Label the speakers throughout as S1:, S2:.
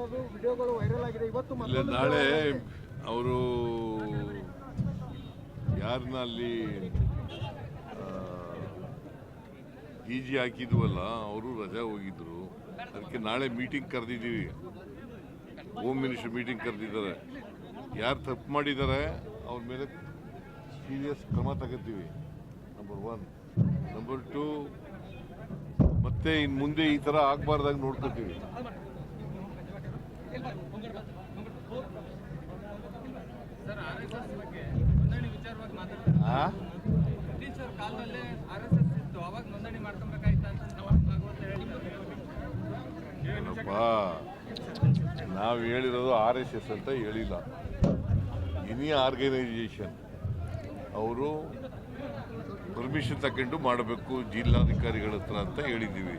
S1: ಮಾಡೋದು ವಿಡಿಯೋಗಳು ವೈರಲ್ ಆಗಿದೆ. ಇವತ್ತು
S2: ಇಲ್ಲ ನಾಳೆ ಅವರು ಯಾರನ್ನ ಅಲ್ಲಿ ಈಜಿ ಹಾಕಿದ್ವಲ್ಲ ಅವರು ರಜಾ ಹೋಗಿದ್ರು. ಅದಕ್ಕೆ ನಾಳೆ ಮೀಟಿಂಗ್ ಕರೆದಿದ್ದೀವಿ. ಹೋಮ್ ಮಿನಿಸ್ಟರ್ ಮೀಟಿಂಗ್ ಕರೆದಿದ್ದಾರೆ. ಯಾರು ತಪ್ಪು ಮಾಡಿದ್ದಾರೆ ಅವ್ರ ಮೇಲೆ ಸೀರಿಯಸ್ ಕ್ರಮ ತಗೋತೀವಿ. ನಂಬರ್ ಒನ್ ನಂಬರ್ ಟು ಮತ್ತೆ ಇನ್ನು ಮುಂದೆ ಈ ಥರ ಆಗಬಾರ್ದಾಗ ನೋಡ್ಕೋತೀವಿ
S3: ಸರ್ ಆರ್ ಎಸ್ ಎಸ್ ಬಗ್ಗೆ ನೋಂದಣಿ ವಿಚಾರವಾಗಿ ಮಾತಾಡ್ತಾರೆ
S2: ಆ
S3: ಬ್ರಿಟಿಷರ ಕಾಲದಲ್ಲೇ ಆರ್ ಎಸ್ ಎಸ್ ಇತ್ತು ಅವಾಗ ನೋಂದಣಿ ಮಾಡ್ಕೊಬೇಕಾಯ್ತು ಅಂತ ಭಾಗವತ ಹೇಳಿದ್ದಾರೆ
S2: ಏನಪ್ಪ ನಾವು ಹೇಳಿರೋದು ಆರ್ ಎಸ್ ಎಸ್ ಅಂತ ಹೇಳಿಲ್ಲ. ಇನಿ ಆರ್ಗನೈಸೇಷನ್ ಅವರು ಪರ್ಮಿಷನ್ ತಗೊಂಡು ಮಾಡಬೇಕು ಜಿಲ್ಲಾಧಿಕಾರಿಗಳ ಹತ್ರ ಅಂತ ಹೇಳಿದ್ದೀವಿ.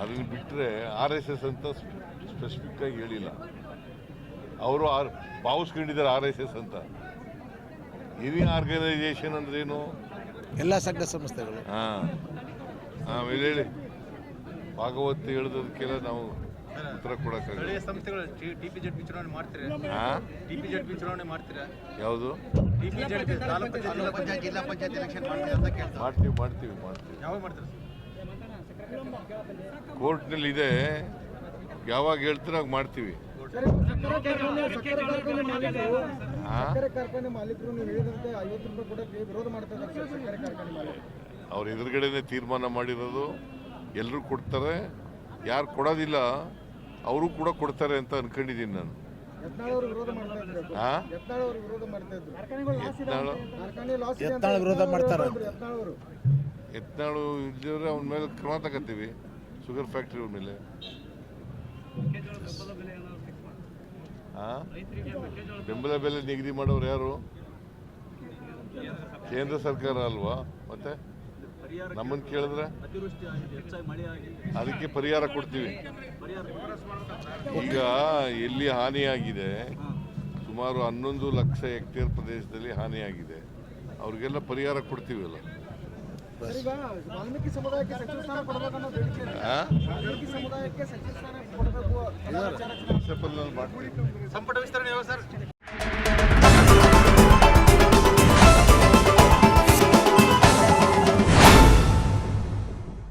S2: ಅದನ್ನು ಬಿಟ್ಟರೆ ಆರ್ ಎಸ್ ಎಸ್ ಅಂತ ಸ್ಪೆಸಿಫಿಕ್ ಆಗಿ ಹೇಳಿಲ್ಲ. ಅವರು ಆರ್ ಭಾವಿಸ್ಕೊಂಡಿದ್ದಾರೆ ಆರ್ ಎಸ್ ಎಸ್ ಅಂತ. ಎನಿ ಆರ್ಗನೈಸೇಷನ್ ಅಂದ್ರೇನು?
S4: ಎಲ್ಲ ಸಂಘ ಸಂಸ್ಥೆಗಳು.
S2: ಹಾಂ. ಆಮೇಲೆ ಹೇಳಿ. ಭಾಗವತ್ ಹೇಳಿದದಕ್ಕೆಲ್ಲ ನಾವು ಉತ್ತರ ಕೊಡೋಕ್ಕಾಗಲ್ಲ
S5: ಸ್ಥಳೀಯ ಸಂಸ್ಥೆಗಳು ಜೆಡ್ ವಿಚಾರಣೆ ಮಾಡ್ತೀರಾ?
S2: ಹಾಂ?
S5: ಟಿಪಿ ಜೆಡ್ ಚುನಾವಣೆ ಮಾಡ್ತೀರಾ?
S2: ಯಾವುದು?
S5: ಟಿಪಿ ಜೆಡ್ ತಾಲೂಕು ಪಂಚಾಯತ್ ಜಿಲ್ಲಾ ಪಂಚಾಯತ್ ಎಲೆಕ್ಷನ್ ಮಾಡ್ತೀರಾ ಅಂತ ಕೇಳ್ತಾರೆ.
S2: ಮಾಡ್ತೀವಿ ಮಾಡ್ತೀವಿ ಮಾಡ್ತೀವಿ.
S5: ಯಾವಾಗ ಮಾಡ್ತೀರಾ?
S2: ಕೋರ್ಟ್ನಲ್ಲಿ ಇದೆ. ಯಾವಾಗ ಹೇಳ್ತೀರ ಆಗ ಮಾಡ್ತೀವಿ.
S1: ಸಕ್ಕರೆ ಕಾರ್ಖಾನೆ ಮಾಲೀಕರು
S2: ಆ?
S1: ಸಕ್ಕರೆ ಕಾರ್ಖಾನೆ ಮಾಲೀಕರು ನೀವು ಹೇಳಿದಂತೆ ಐವತ್ತು ರೂಪಾಯಿ ಕೊಡಕ್ಕೆ ವಿರೋಧ ಮಾಡ್ತಾ ಸಕ್ಕರೆ ಕಾರ್ಖಾನೆ ಮಾಲೀಕರು.
S2: ಅವ್ರ ಎದುರುಗಡೆನೆ ತೀರ್ಮಾನ ಮಾಡಿರೋದು. ಎಲ್ಲರೂ ಕೊಡ್ತಾರೆ. ಯಾರು ಕೊಡೋದಿಲ್ಲ ಅವರು ಕೂಡ ಕೊಡ್ತಾರೆ ಅಂತ ಅನ್ಕೊಂಡಿದ್ದೀನಿ ನಾನು?
S1: ಯತ್ನಾಳ್
S2: ಇದ್ದಿದ್ರೆ ಅವನ ಮೇಲೆ ಕ್ರಮ ತಗೋತೀವಿ. ಶುಗರ್ ಫ್ಯಾಕ್ಟ್ರಿ ಅವ್ರ ಮೇಲೆ? ಬೆಂಬಲ ಬೆಲೆ ನಿಗದಿ ಮಾಡೋರು ಯಾರು? ಕೇಂದ್ರ ಸರ್ಕಾರ ಅಲ್ವಾ? ಮತ್ತೆ ನಮ್ಮನ್ನು ಕೇಳಿದ್ರೆ? ಅದಕ್ಕೆ ಪರಿಹಾರ ಕೊಡ್ತೀವಿ. ಈಗ ಎಲ್ಲಿ ಹಾನಿಯಾಗಿದೆ? ಸುಮಾರು ಹನ್ನೊಂದು ಲಕ್ಷ ಹೆಕ್ಟೇರ್ ಪ್ರದೇಶದಲ್ಲಿ ಹಾನಿಯಾಗಿದೆ. ಅವ್ರಿಗೆಲ್ಲ ಪರಿಹಾರ
S1: ಕೊಡ್ತೀವಿ ವಾಲ್ಮೀಕಿ ಸಮುದಾಯಕ್ಕೆ
S5: ಸಂಪುಟ ವಿಸ್ತರಣೆ ಸರ್?